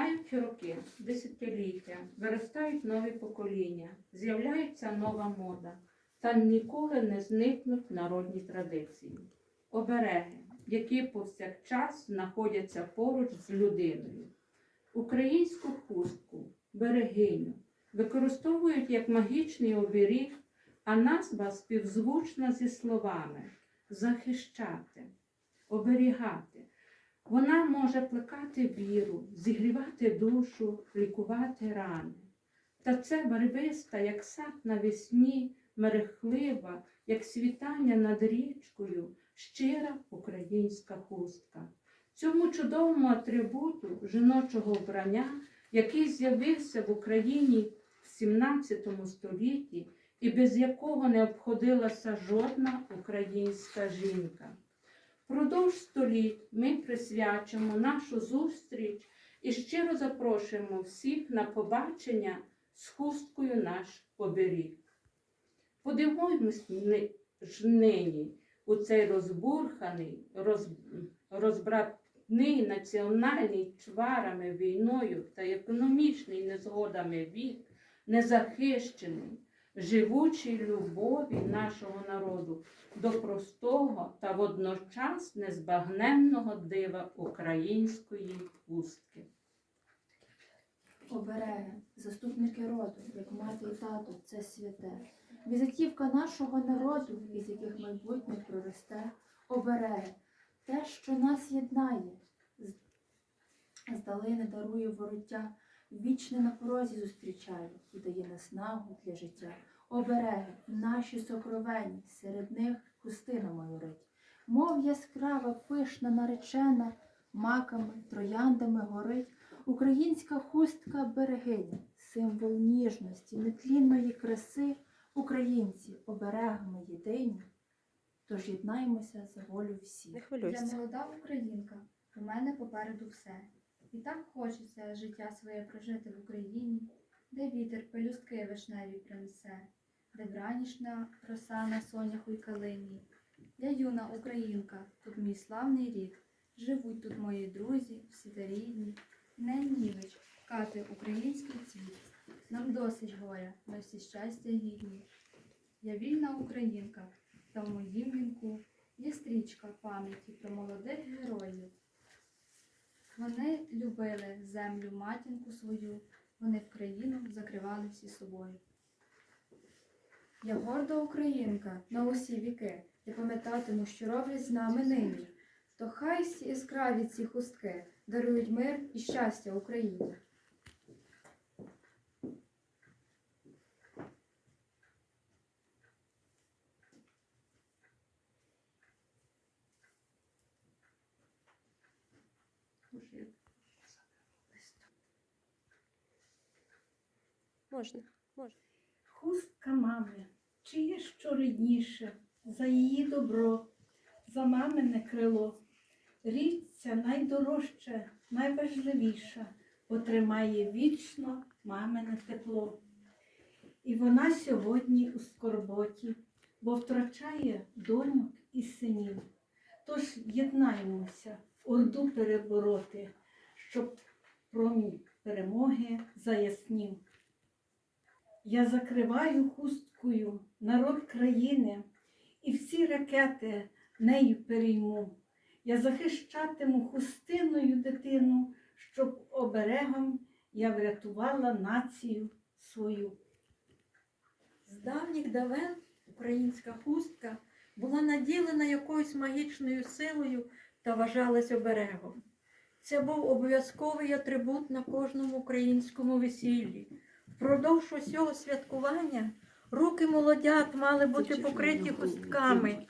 Минають роки, десятиліття, виростають нові покоління, з'являється нова мода, та ніколи не зникнуть народні традиції. Обереги, які повсякчас знаходяться поруч з людиною. Українську хустку, берегиню використовують як магічний оберіг, а назва співзвучна зі словами захищати, оберігати. Вона може плекати віру, зігрівати душу, лікувати рани. Та це барвиста, як сад навесні, мерехлива, як світання над річкою, щира українська хустка. Цьому чудовому атрибуту жіночого вбрання, який з'явився в Україні в 17 столітті і без якого не обходилася жодна українська жінка. Впродовж століть ми присвячимо нашу зустріч і щиро запрошуємо всіх на побачення з хусткою наш оберіг. Ж нині у цей розбурханий, роз, розбратний національний чварами війною та економічний незгодами вік, незахищений, живучий любові нашого народу до простого та водночас незбагненного дива української пустки. Обереги, заступники роду, як мати і тато, це святе. Візитівка нашого народу, із яких майбутнє проросте, обереги, те, що нас єднає, з- здалини дарує вороття, вічне на порозі зустрічає і дає наснагу для життя. Обереги, наші сокровені, серед них хустина майорить. Мов яскрава, пишна, наречена, маками, трояндами горить. Українська хустка берегиня, символ ніжності, нетлінної краси, українці оберегами єдині. Тож єднаймося за волю всіх. Не Я молода українка, у мене попереду все. І так хочеться життя своє прожити в Україні, де вітер пелюстки вишневі принесе, де вранішня роса на соняху й калині. Я юна українка, тут мій славний рід. Живуть тут мої друзі, всі та рідні. Не нівич, кати український цвіт. Нам досить горя, ми всі щастя гідні. Я вільна українка, та в моїм вінку є стрічка пам'яті про молодих героїв. Вони любили землю матінку свою, вони в країну закривали всі собою. Я горда українка на усі віки, я пам'ятатиму, що роблять з нами нині. То хай всі яскраві ці хустки дарують мир і щастя Україні. Можна, можна. Хустка мами, чиє що рідніше, за її добро, за мамине крило. Ріця найдорожче, найважливіша, бо тримає вічно мамине тепло. І вона сьогодні у скорботі, бо втрачає доньок і синів. Тож єднаємося, орду перебороти, щоб промінь перемоги заяснів. Я закриваю хусткою народ країни, і всі ракети нею перейму. Я захищатиму хустиною дитину, щоб оберегом я врятувала націю свою. З давніх давен українська хустка була наділена якоюсь магічною силою та вважалась оберегом. Це був обов'язковий атрибут на кожному українському весіллі. Впродовж усього святкування руки молодят мали бути покриті хустками,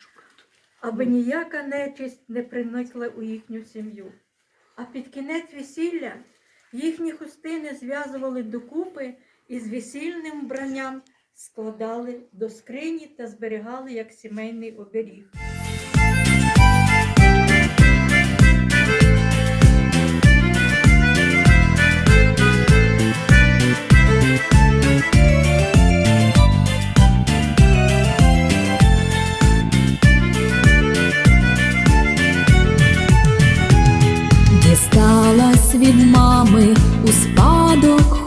аби ніяка нечисть не приникла у їхню сім'ю. А під кінець весілля їхні хустини зв'язували докупи і з весільним вбранням складали до скрині та зберігали як сімейний оберіг.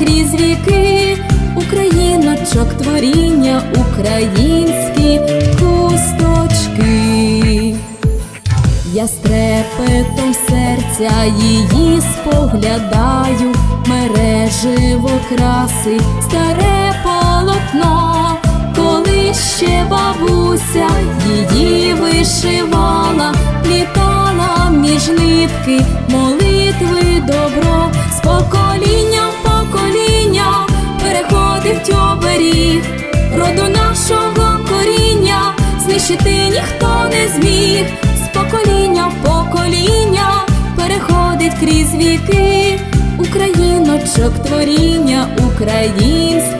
крізь віки, Україночок творіння, українські хусточки. Я з трепетом серця її споглядаю, мереживо краси, старе полотно, коли ще бабуся її вишивала, літала між нитки, молитви добро, з покоління в покоління переходить оберіг, роду нашого коріння, знищити ніхто не зміг, з покоління в покоління переходить крізь віки, Україночок творіння, українські